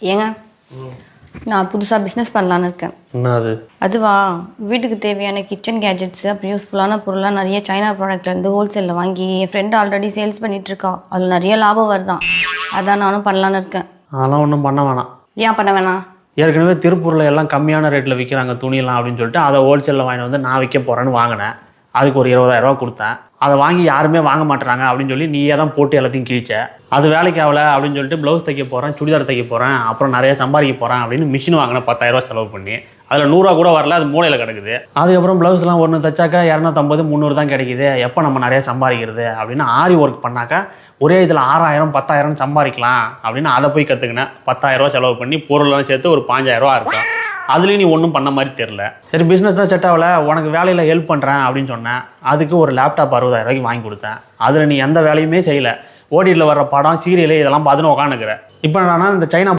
ஏங்க? நான் புதுசாக பிஸ்னஸ் பண்ணலான்னு இருக்கேன். என்ன அது அதுவா? வீட்டுக்கு தேவையான கிச்சன் கேஜெட்ஸ் அப்புறம் யூஸ்ஃபுல்லான பொருள்லாம் நிறைய சைனா ப்ராடக்ட்லேருந்து ஹோல்சேலில் வாங்கி என் ஃப்ரெண்டு ஆல்ரெடி சேல்ஸ் பண்ணிட்டு இருக்கா. அதில் நிறைய லாபம் வருதான் அதான் நானும் பண்ணலான்னு இருக்கேன். அதெல்லாம் ஒன்றும் பண்ண வேணாம். ஏன் பண்ண வேணாம்? ஏற்கனவே திருப்பூரில் எல்லாம் கம்மியான ரேட்டில் விற்கிறாங்க துணியெல்லாம் அப்படின்னு சொல்லிட்டு அதை ஹோல்சேலில் வாங்கிட்டு வந்து நான் விற்க போகிறேன்னு வாங்கினேன். அதுக்கு ஒரு இருபதாயிரம் ரூபா கொடுத்தேன். அதை வாங்கி யாருமே வாங்க மாட்டுறாங்க அப்படின்னு சொல்லி நீயே தான் போட்டு எல்லாத்தையும் கிழிச்ச. அது வேலைக்கு ஆகலை அப்படின்னு சொல்லிட்டு ப்ளவுஸ் தைக்க போகிறேன் சுடிதார் தைக்க போகிறேன் அப்புறம் நிறைய சம்பாதிக்க போகிறேன் அப்படின்னு மிஷின் வாங்கினேன் பத்தாயிரரூவா செலவு பண்ணி. அதில் நூறுரூவா கூட வரல அது மூலையில் கிடக்குது. அதுக்கப்புறம் ப்ளவுஸ்லாம் ஒன்று தைச்சாக்கா இரநூத்தம்பது முந்நூறு தான் கிடைக்குது. எப்போ நம்ம நிறைய சம்பாதிக்கிறது அப்படின்னு ஆரி ஒர்க் பண்ணாக்கா ஒரே இதில் ஆறாயிரம் பத்தாயிரம் சம்பாதிக்கலாம் அப்படின்னு அதை போய் கற்றுக்கினேன் பத்தாயிரரூவா செலவு பண்ணி பொருள்லாம் சேர்த்து ஒரு பாஞ்சாயிரரூவா இருக்கும் அதுலேயும் நீ ஒன்றும் பண்ண மாதிரி தெரில சரி பிஸ்னஸ் தான் செட் ஆகல உனக்கு வேலையில் ஹெல்ப் பண்ணுறேன் அப்படின்னு சொன்னேன். அதுக்கு ஒரு லேப்டாப் அறுபதாயிரம் ரூபாய்க்கு வாங்கி கொடுத்தேன். அதில் நீ எந்த வேலையுமே செய்யலை. ஓடிடியில் வர படம் சீரியலு இதெல்லாம் பார்த்துன்னு உட்காந்துக்கிற இப்போ என்னன்னா இந்த சைனா